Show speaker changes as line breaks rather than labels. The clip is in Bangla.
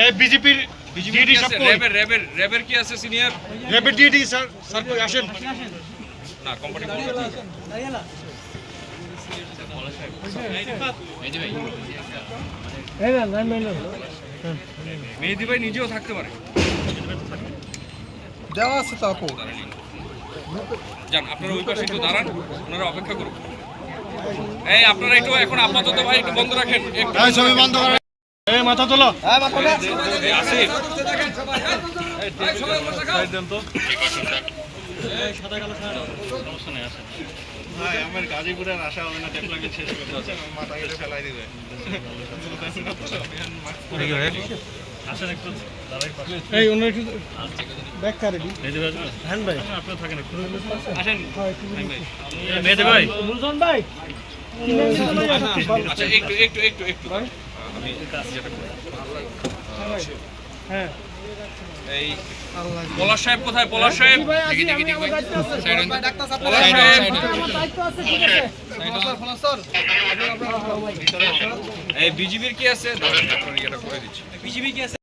এই বিজেপির ডিডি সব
র্যাবের র্যাবের র্যাবের কি আছে সিনিয়র
র্যাবের ডিডি স্যার স্যার কই? আসেন।
না কোম্পানি মেহেদি ভাই নিজেও থাকতে পারে।
দেওয়া আছে তো আপু।
যান আপনারা ওই পাশে একটু দাঁড়ান ওনারা অপেক্ষা করুন এই আপনারা একটু এখন আপাতত ভাই একটু বন্ধ রাখেন। একটু
বন্ধ করেন। এই মাথা তোলো।
এই
ভাই আমার গাজীপুরের আশা হবে না ডেভেলপমেন্ট শেষ করতে মাথা কেটে ফেলাই দিবে।
এই অন্য একটু ব্যাক করে দি। হ্যান ভাই।
মেহেদি ভাই।
মুলজন ভাই।
আচ্ছা একটু একটু একটু একটু। আমি যেটা
হ্যাঁ।
এই পলাশ সাহেব কোথায়? পলাশ সাহেব? দেখি দেখি দেখি। পলাশ সাহেব এই বিজিবির কি আছে? দাঁড়ান, আপনার ইয়েটা করে দিচ্ছি। বিজিবি কি আছে?